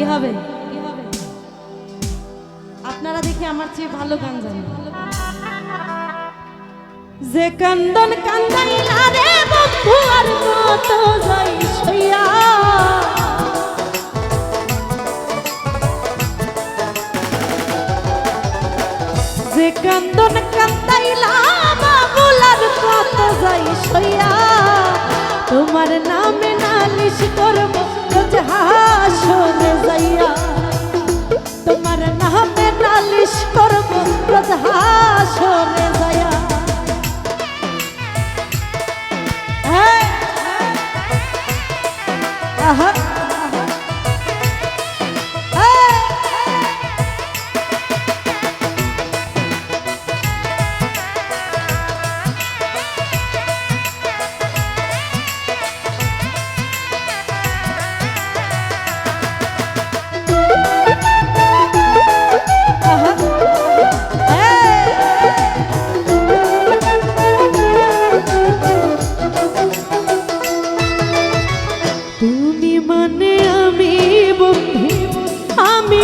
কি হবে? আপনারা দেখি আমার চেয়ে ভালো গান জানেন। যে কান্দন কান্দাইলা রে বন্ধু, আর কত যাই সইয়া যে কান্দন কত যাই সইয়া তোমার নামে নালিশ করব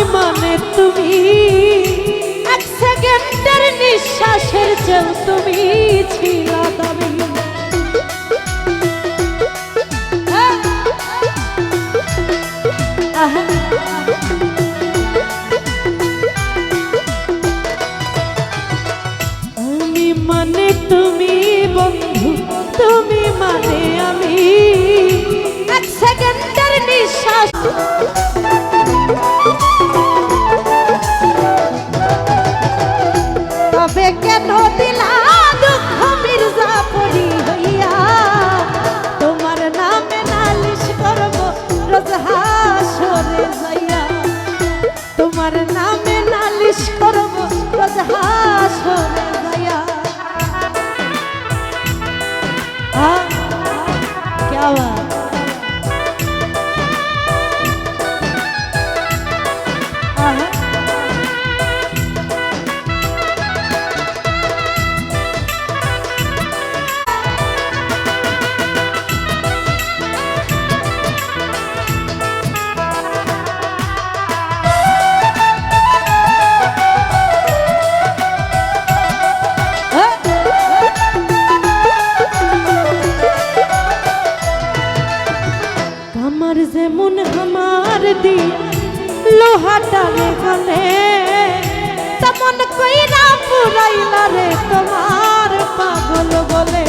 মানে তুমি? এক সেকেন্ডের নিঃশ্বাসের চেয়েও তুমি ছিল দামি। আহা। মানে তুমি, বন্ধু, তুমি মানে আমি। এক সেকেন্ডের নিঃশ্বাস কামার যেমন আমার দি লোহাটা রে গলে তেমন কইরা পুরাইলা রে তোমার পাগল বলে।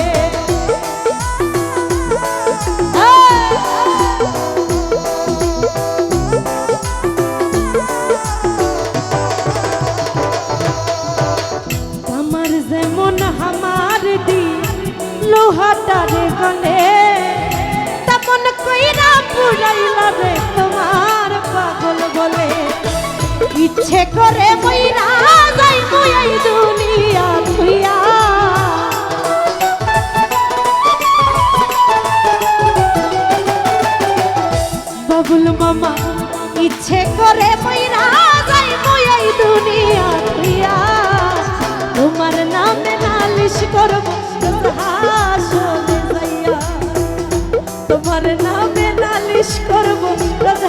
ইচ্ছে করে মইরা যাই এই দুনিয়া থুইয়া বাবুল মামা, ইচ্ছে করে মইরা যাই এই দুনিয়া থুইয়া তোমার নামে নালিশ করব তোমার নামে নালিশ করব রোজ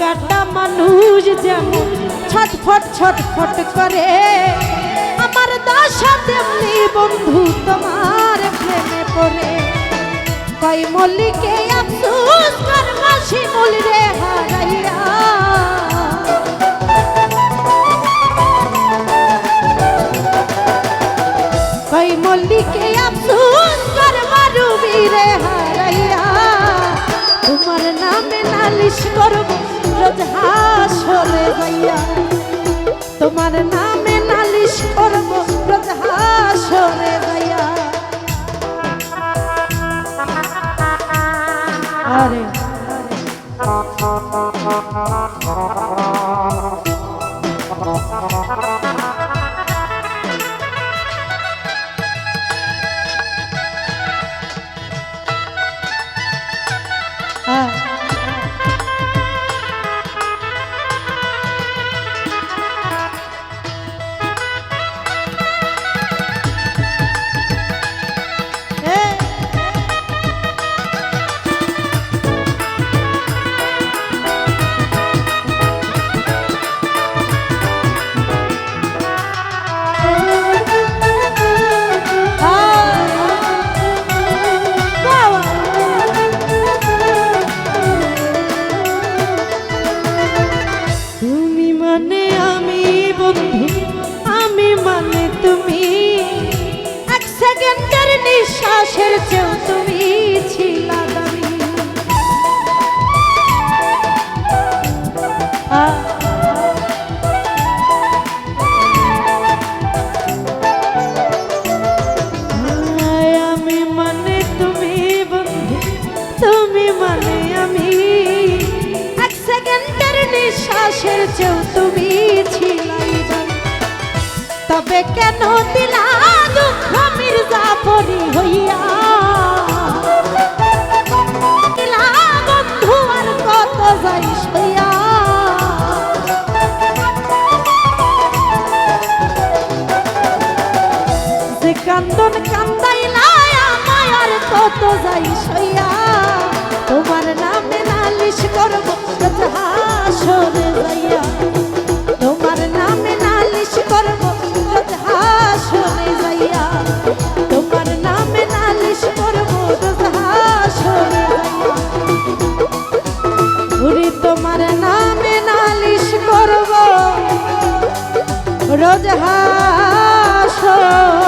কাটা মানুষ যেমন ছটফট ছটফট করে। আমার দশা তেমনি বন্ধু, তোমার প্রেমে পড়ে। কই মল্লিকে, আফসোস কর মাসি মূল রে হারাইয়া। কই মল্লিকে, আফসোস কর মারুবি রে হারাইয়া। তোমার নামে নালিশ করব রোজ হাসরে ভাইয়া। তোমার নামে নালিশ করব রোজ হাসরে যাইয়া আরে। ছিলা মানে মানে নিঃশ্বাসের চেয়েও তুমি ছিলাই দামি। তবে কেন দিলা দুঃখ মির্জা হইয়া। বন্ধু আর কত যাইস হইয়া। যে কান্দন কান্দাইলা আর কত যাই সইয়া তোমার নামে নালিশ করব ওরে তোমার নামে নালিশ করব। রোজ হাসরে